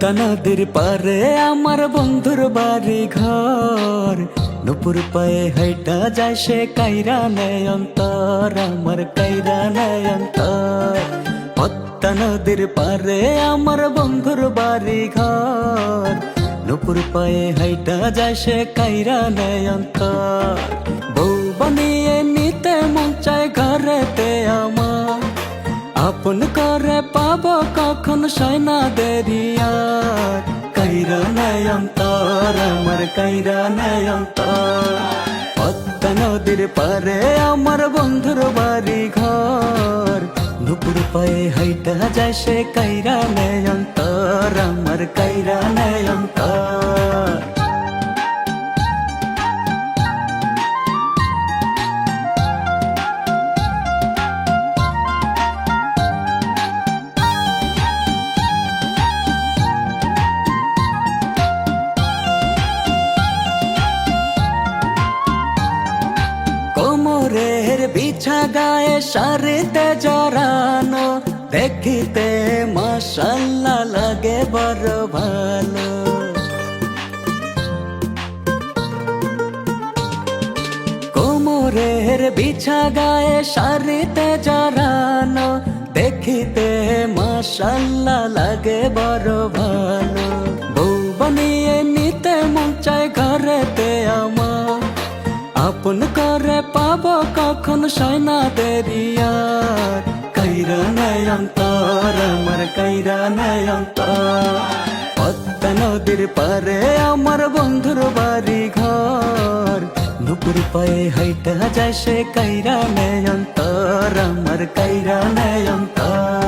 পদ্মা নদীর পারে আমার বন্ধুর বাড়ি ঘর। নুপুর পায়ে হাইটা যায় সে কাইরা নেয় অন্তর, আমার কাইরা নেয় অন্তর। নদীর পারে আমার বন্ধুর বাড়ি ঘর। নুপুর পায়ে হাইটা যায় সে কাইরা নেয় অন্তর। বউ বানিয়ে নিতে মন চায় ঘরেতে আমার। আপন করে কখন সয়না দেরিয়ার কাইরা তার আমার কাইরা তার পদ্মা নদীর পারে আমার বন্ধুর বাড়ি ঘর নুপুর পায়ে হাইটা যায় সে কাইরা তার আমার কাইরা নয়ন্তর কোমরের বিছা গায়ে সারিতে জড়ানো, দেখিতে মাসাল্লা লাগে বড় ভালো। কোমরের বিছা গায়ে সারিতে জড়ানো, দেখিতে মাসাল্লা লাগে বড় ভালো। বউ নিতে মন চায় ঘরেতে আমার, আপন পাব কখন সয়না দেরিয়ার কাইরা নয়ন্তর আমার নয়ন্তর পদ্মা নদীর পারে আমার বন্ধুর বাড়ি ঘর নুপুর পায়ে হাইটা যায় সে কাইরা নয়ন্তর আমার কাইরা নয়ন্তর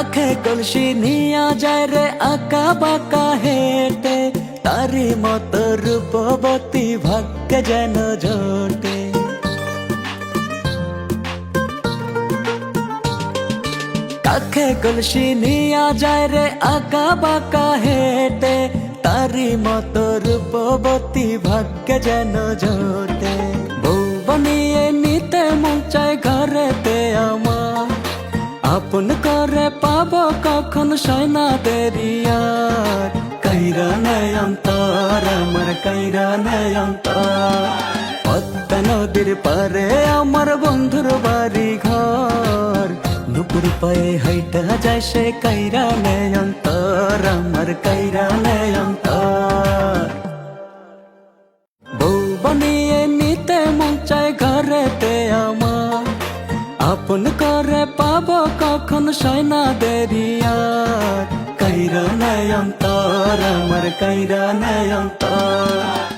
কাখে কলসি নিয়া যায় রে আঁকা বাঁকা হেটে তারি মত রূপবতী ভাগ্য যেন জোটে কাখে কলসি নিয়া যায় রে আঁকা বাঁকা হেটে তারি মত রূপবতী ভাগ্য যেন জোটে বউ বানিয়ে নিতে মন চায় ঘরেতে আমার আপন কখন সয়না দেরিয়ার কাইরা নয়ন্তর আমার কাইরা নয়ন্তর পদ্মা নদীর পারে আমার বন্ধুর বাড়ি ঘর নুপুর পায়ে হাইটা যায় সে কাইরা নয়ন্তর আমার কাইরা নয়ন্তর বউ বানিয়ে নিতে মন চায় কখন সয়না দেরিয়া কাইরা নয়ন্তর আমার কাইরা নয়ন্তর